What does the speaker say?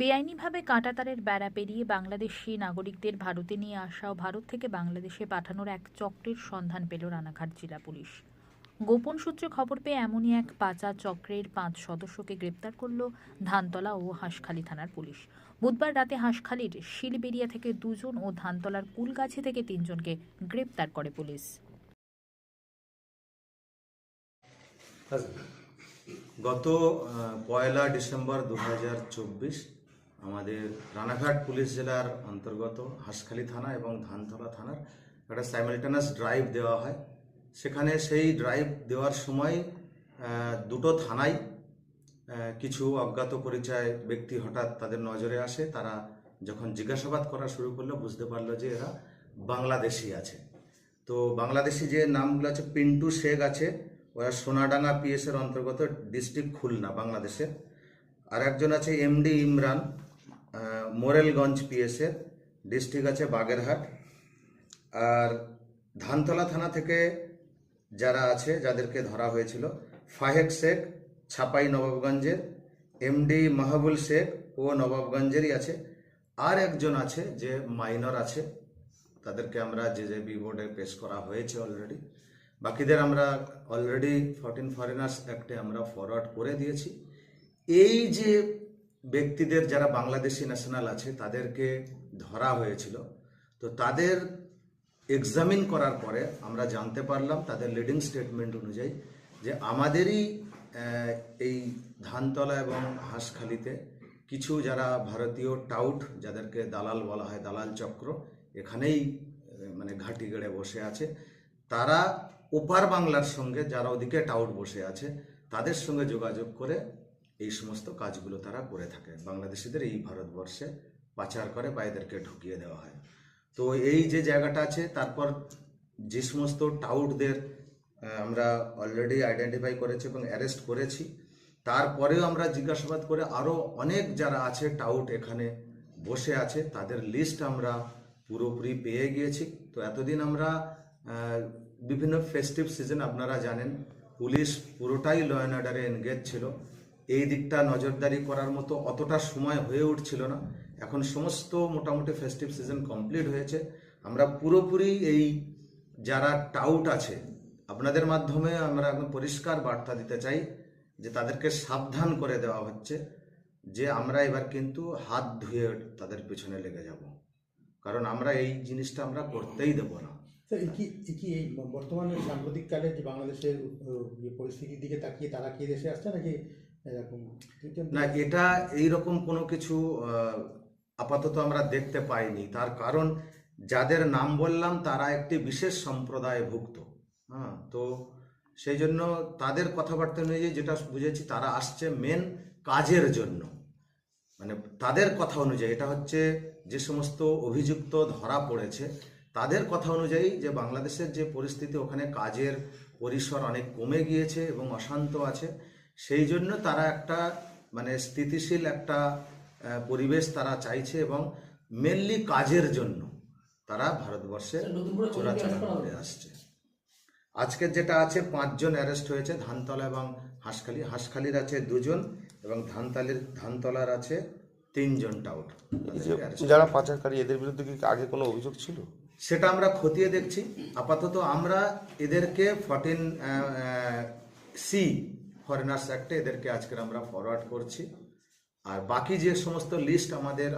বেআইনিভাবে কাঁটাতারের বেড়া পেরিয়ে বাংলাদেশি নাগরিকদের ভারতে নিয়ে আসা ও ভারত থেকে বাংলাদেশে পাঠানোর এক চক্রের সন্ধান পেল রানাঘাট জেলা পুলিশ। গোপন সূত্রে খবর পেয়ে এমনই এক পাচার চক্রের পাঁচ সদস্যকে গ্রেপ্তার করল ধানতলা ও হাঁসখালি থানার পুলিশ। বুধবার রাতে হাঁসখালির শিলবেরিয়া থেকে দুজন ও ধানতলার কুলগাছি থেকে তিনজনকে গ্রেপ্তার করে পুলিশ। গত পয়লা ডিসেম্বর দু হাজার চব্বিশ আমাদের রানাঘাট পুলিশ জেলার অন্তর্গত হাঁসখালি থানা এবং ধানতলা থানার একটা সাইমালটেনাস ড্রাইভ দেওয়া হয়। সেখানে সেই ড্রাইভ দেওয়ার সময় দুটো থানায় কিছু অজ্ঞাত পরিচয় ব্যক্তি হঠাৎ তাদের নজরে আসে। তারা যখন জিজ্ঞাসাবাদ করা শুরু করল, বুঝতে পারল যে এরা বাংলাদেশি আছে। তো বাংলাদেশি যে নামগুলো আছে, পিন্টু শেখ আছে, ওরা সোনাডাঙ্গা পিএস এর অন্তর্গত ডিস্ট্রিক্ট খুলনা, বাংলাদেশের। আর একজন আছে এমডি ইমরান। মোরেলগঞ্জ পিএস এর ডিস্ট্রিক্ট আছে বাগেরহাট। আর ধানতলা থানা থেকে যারা আছে, যাদেরকে ধরা হয়েছিল ফাহেক শেখ ছাপাই নবাবগঞ্জের এমডি মাহবুল শেখ ও নবাবগঞ্জেরই আছে। আর একজন আছে যে মাইনর আছে, তাদেরকে আমরা যে যে বি বোর্ডে পেশ করা হয়েছে অলরেডি বাকিদের আমরা অলরেডি ফরটিন ফরেনার্স অ্যাক্টে আমরা ফরওয়ার্ড করে দিয়েছি। এই যে ব্যক্তিদের যারা বাংলাদেশি ন্যাশনাল আছে, তাদেরকে ধরা হয়েছিল। তো তাদের এক্সামিন করার পরে আমরা জানতে পারলাম, তাদের লিডিং স্টেটমেন্ট অনুযায়ী যে আমাদেরই এই ধানতলা এবং হাঁসখালিতে কিছু যারা ভারতীয় টাউট যাদেরকে দালাল বলা হয়, দালাল চক্র, এখানেই মানে ঘাঁটি গেড়ে বসে আছে। তারা ওপার বাংলার সঙ্গে, যারা ওদিকে টাউট বসে আছে, তাদের সঙ্গে যোগাযোগ করে এই সমস্ত কাজগুলো তারা করে থাকে বাংলাদেশিদের এই ভারতবর্ষে পাচার করে বা এদেরকে ঢুকিয়ে দেওয়া হয়। তো এই যে জায়গাটা আছে, তারপর যে সমস্ত টাউটদের আমরা অলরেডি আইডেন্টিফাই করেছি এবং অ্যারেস্ট করেছি, তারপরেও আমরা জিজ্ঞাসাবাদ করে আরও অনেক যারা আছে টাউট এখানে বসে আছে, তাদের লিস্ট আমরা পুরোপুরি পেয়ে গিয়েছি। তো এতদিন আমরা বিভিন্ন ফেস্টিভ সিজন আপনারা জানেন, পুলিশ পুরোটাই ল অ্যান্ড অর্ডারে এনগেজ ছিল। এই দিকটা নজরদারি করার মতো অতটা সময় হয়ে উঠছিল না। এখন সমস্ত মোটামুটি ফেস্টিভ সিজন কমপ্লিট হয়েছে। আমরা পুরোপুরি এই যারা টাউট আছে, আপনাদের মাধ্যমে আমরা এখন পরিষ্কার বার্তা দিতে চাই যে তাদেরকে সাবধান করে দেওয়া হচ্ছে যে আমরা এবার কিন্তু হাত ধুয়ে তাদের পেছনে লেগে যাব। কারণ আমরা এই জিনিসটা আমরা করতেই দেব না। কি কি এই বর্তমানে সাম্প্রতিককালে যে বাংলাদেশের যে পরিস্থিতির দিকে তাকিয়ে তারা কি দেশে আসছে নাকি এরকম। না এটা এইরকম কোনো কিছু আপাতত আমরা দেখতে পাইনি। তার কারণ যাদের নাম বললাম, তারা একটি বিশেষ সম্প্রদায়ে ভুক্ত হ্যাঁ তো সেই জন্য তাদের কথাবার্তা অনুযায়ী যেটা বুঝেছি, তারা আসছে মেন কাজের জন্য। মানে তাদের কথা অনুযায়ী, এটা হচ্ছে যে সমস্ত অভিযুক্ত ধরা পড়েছে, তাদের কথা অনুযায়ী যে বাংলাদেশের যে পরিস্থিতি, ওখানে কাজের পরিসর অনেক কমে গিয়েছে এবং অশান্ত আছে। সেই জন্য তারা একটা মানে স্থিতিশীল একটা পরিবেশ তারা চাইছে এবং মেনলি কাজের জন্য তারা ভারতবর্ষে চোরাচালান করে আসছে। আজকের যেটা আছে পাঁচজন অ্যারেস্ট হয়েছে ধানতলা এবং হাঁসখালি। হাঁসখালির আছে দুজন এবং ধানতালির ধানতলার আছে তিনজন টাউট। যারা পাচারকারী এদের বিরুদ্ধে কি আগে কোনো অভিযোগ ছিল? সেটা আমরা খতিয়ে দেখছি। আপাতত আমরা এদেরকে ফর্টিন সি ফরেনার্স অ্যাক্টে এদেরকে আজকে আমরা ফরওয়ার্ড করছি। আর বাকি যে সমস্ত লিস্ট আমাদের